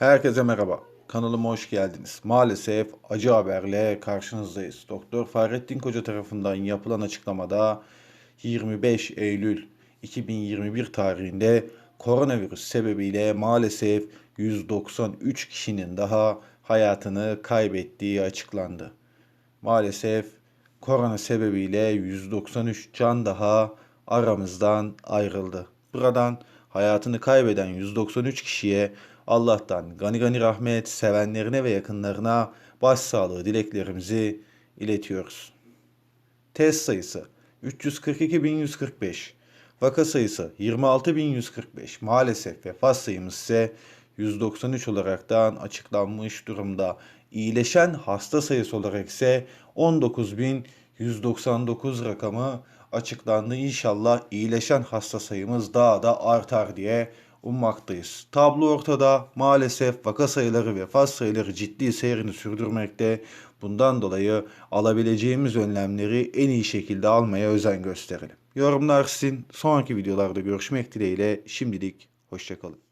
Herkese merhaba. Kanalıma hoş geldiniz. Maalesef acı haberle karşınızdayız. Doktor Fahrettin Koca tarafından yapılan açıklamada 25 Eylül 2021 tarihinde koronavirüs sebebiyle maalesef 193 kişinin daha hayatını kaybettiği açıklandı. Maalesef korona sebebiyle 193 can daha aramızdan ayrıldı. Buradan hayatını kaybeden 193 kişiye Allah'tan gani gani rahmet, sevenlerine ve yakınlarına başsağlığı dileklerimizi iletiyoruz. Test sayısı 342.145, vaka sayısı 26.145, maalesef vefat sayımız ise 193 olaraktan açıklanmış durumda. İyileşen hasta sayısı olarak ise 19.199 rakamı açıklandı. İnşallah iyileşen hasta sayımız daha da artar diye ummaktayız. Tablo ortada. Maalesef vaka sayıları ve vefat sayıları ciddi seyrini sürdürmekte. Bundan dolayı alabileceğimiz önlemleri en iyi şekilde almaya özen gösterelim. Yorumlar sizin. Sonraki videolarda görüşmek dileğiyle. Şimdilik hoşçakalın.